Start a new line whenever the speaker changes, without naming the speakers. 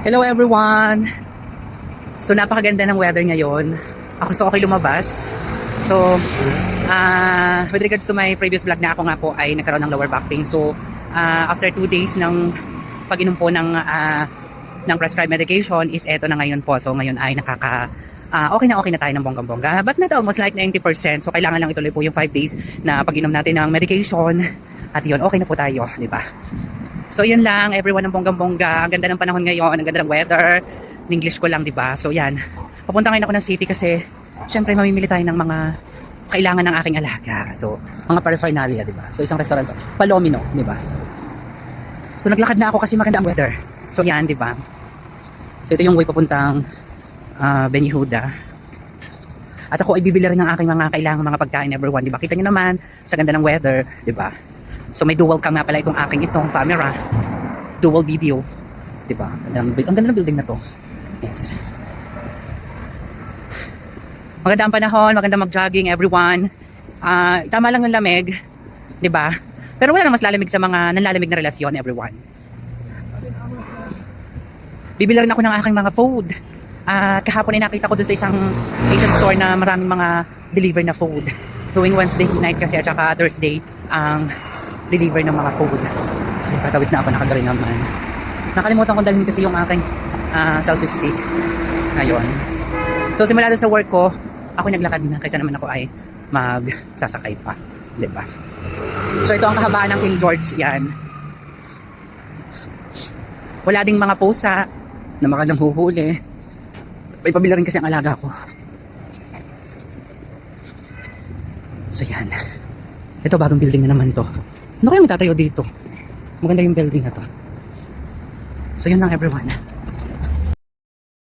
Hello everyone! So napakaganda ng weather ngayon. Ako so okay lumabas. So, ah with regards to my previous vlog na ako nga po ay nagkaroon ng lower back pain. So, ah, after two days ng pag-inom po ng, ah, ng prescribed medication is eto na ngayon po. So ngayon ay nakaka ah, okay na okay na tayo ng bonggang-bongga. But not almost like 90%. So kailangan lang ituloy po yung 5 days na pag-inom natin ng medication. At yun, okay na po tayo, di ba? So yun lang, everyone ng bonggang-bongga. Ang ganda ng panahon ngayon, ang ganda ng weather. In English ko lang, di ba? So yan. Papunta ngayon ako ng city kasi syempre mamimili tayo ng mga kailangan ng aking alaga. So, mga paraphernalia, di ba? So isang restaurant, so, Palomino, di ba? So naglakad na ako kasi maganda ang weather. So yan, di ba? So ito yung way papuntang uh, Benihuda. At ako ay bibili rin ng aking mga kailangan mga pagkain everyone, di ba? Kita niyo naman sa ganda ng weather, di ba? So may dual cam pala itong aking itong camera. Dual video. 'Di ba? Ang, ganda ng building na to. Yes. Maganda ang panahon, maganda mag-jogging everyone. Ah, tama lang yung lamig, 'di ba? Pero wala nang mas lalamig sa mga nanlalamig na relasyon everyone. Bibili rin ako ng aking mga food. At kahapon ay nakita ko dun sa isang Asian store na maraming mga deliver na food. Tuwing Wednesday night kasi at saka Thursday ang deliver ng mga food. So, tatawid na ako, nakagaling naman. Nakalimutan ko dalhin kasi yung aking uh, selfie stick. Ngayon. So, simula doon sa work ko, ako naglakad na kaysa naman ako ay magsasakay pa. ba? So, ito ang kahabaan ng King George. Yan. Wala ding mga pusa na makalang huhuli. May pabila rin kasi ang alaga ko. So, yan. Ito, bagong building na naman to. Ano kaya may tatayo dito? Maganda yung building na to. So yun lang everyone.